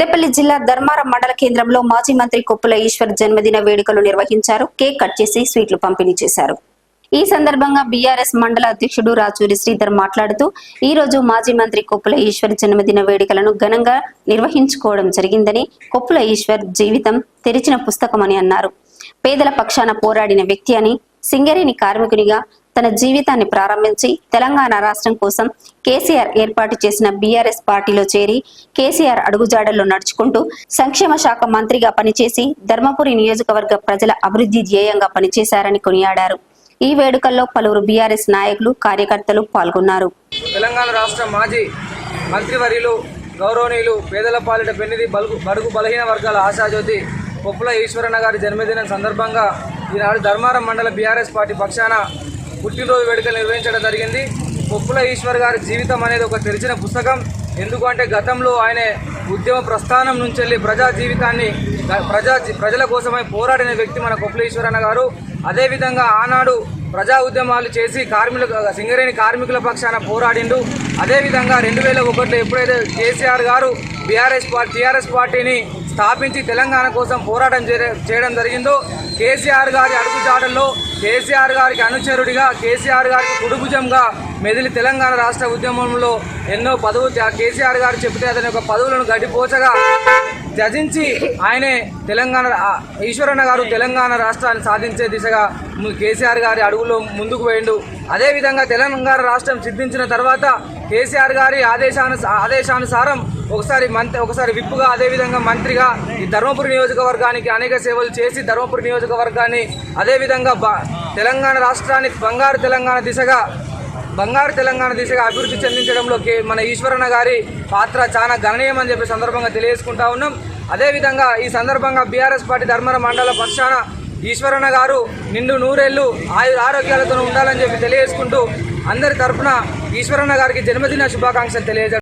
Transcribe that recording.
పెద్దపల్లి జిల్లా ధర్మారం మండల కేంద్రంలో మాజీ మంత్రి కొప్పుల ఈశ్వర్ జన్మదిన వేడుకలు నిర్వహించారు. కేక్ కట్ చేసి స్వీట్లు పంపిణీ చేశారు. ఈ సందర్భంగా బీఆర్ఎస్ మండల అధ్యక్షుడు రాచూరి శ్రీధర్ మాట్లాడుతూ ఈ రోజు మాజీ మంత్రి కొప్పుల ఈశ్వర్ జన్మదిన వేడుకలను ఘనంగా నిర్వహించుకోవడం జరిగిందని కొప్పుల ఈశ్వర్ జీవితం తెరిచిన పుస్తకమని అన్నారు. పేదల పక్షాన పోరాడిన వ్యక్తి అని సింగరేణి కార్మికునిగా తన జీవితాన్ని ప్రారంభించి తెలంగాణ రాష్ట్రం కోసం కేసీఆర్ ఏర్పాటు చేసిన బీఆర్ఎస్ పార్టీలో చేరి కేసీఆర్ అడుగుజాడల్లో నడుచుకుంటూ సంక్షేమ శాఖ మంత్రిగా పనిచేసి ధర్మపురి నియోజకవర్గ ప్రజల అభివృద్ధి ధ్యేయంగా పనిచేశారని కొనియాడారు. ఈ వేడుకల్లో పలువురు బీఆర్ఎస్ నాయకులు కార్యకర్తలు పాల్గొన్నారు. తెలంగాణ రాష్ట్ర మాజీ మంత్రివర్యులు గౌరవనీయులు పేదల పాలిట పెన్నిధి బలుగు బడుగు బలహీన వర్గాల ఆశాజ్యోతి కొప్పుల ఈశ్వరన్న గారి జన్మదినం సందర్భంగా ఈనాడు ధర్మారం మండల బీఆర్ఎస్ పార్టీ పక్షాన పుట్టినరోజు వేడుకలు నిర్వహించడం జరిగింది. పొప్పుల ఈశ్వర్ గారి జీవితం అనేది ఒక తెరిచిన పుస్తకం. ఎందుకంటే గతంలో ఆయన ఉద్యమ ప్రస్థానం నుంచి వెళ్ళి ప్రజా జీవితాన్ని ప్రజా ప్రజల కోసమై పోరాడిన వ్యక్తి మన కొప్పుల ఈశ్వరన్న గారు. అదేవిధంగా ఆనాడు ప్రజా ఉద్యమాలు చేసి కార్మికుల సింగరేణి కార్మికుల పక్షాన పోరాడిండు. అదేవిధంగా రెండు వేల ఒకటిలో ఎప్పుడైతే కేసీఆర్ గారు బీఆర్ఎస్ పార్టీ టీఆర్ఎస్ పార్టీని స్థాపించి తెలంగాణ కోసం పోరాటం చేయ- చేయడం జరిగిందో కేసీఆర్ గారి అడుగుజాడల్లో కేసీఆర్ గారికి అనుచరుడిగా కేసీఆర్ గారికి కుడుభుజంగా మెదిలి తెలంగాణ రాష్ట్ర ఉద్యమంలో ఎన్నో పదవులు కేసీఆర్ గారు చెబితే అతని యొక్క పదవులను గడిపోచగా త్యజించి ఆయనే తెలంగాణ ఈశ్వరన్న గారు తెలంగాణ రాష్ట్రాన్ని సాధించే దిశగా కేసీఆర్ గారి అడుగులో ముందుకు పోయిండు అదేవిధంగా తెలంగాణ రాష్ట్రం సిద్ధించిన తర్వాత కేసీఆర్ గారి ఆదేశాను ఆదేశానుసారం ఒకసారి మంత్రి ఒకసారి విప్పుగా అదేవిధంగా మంత్రిగా ఈ ధర్మపురి నియోజకవర్గానికి అనేక సేవలు చేసి ధర్మపురి నియోజకవర్గాన్ని అదేవిధంగా బ తెలంగాణ రాష్ట్రాన్ని బంగారు తెలంగాణ దిశగా బంగారు తెలంగాణ దిశగా అభివృద్ధి చెందించడంలో మన ఈశ్వరన్న గారి పాత్ర చాలా గణనీయమని చెప్పి సందర్భంగా తెలియజేసుకుంటా ఉన్నాం. అదేవిధంగా ఈ సందర్భంగా బీఆర్ఎస్ పార్టీ ధర్మర మండల పక్షాన ఈశ్వరన్న గారు నిండు నూరేళ్ళు ఆయు ఆరోగ్యాలతో ఉండాలని చెప్పి తెలియజేసుకుంటూ అందరి తరఫున ఈశ్వరన్న గారికి జన్మదిన శుభాకాంక్షలు తెలియజేస్తారు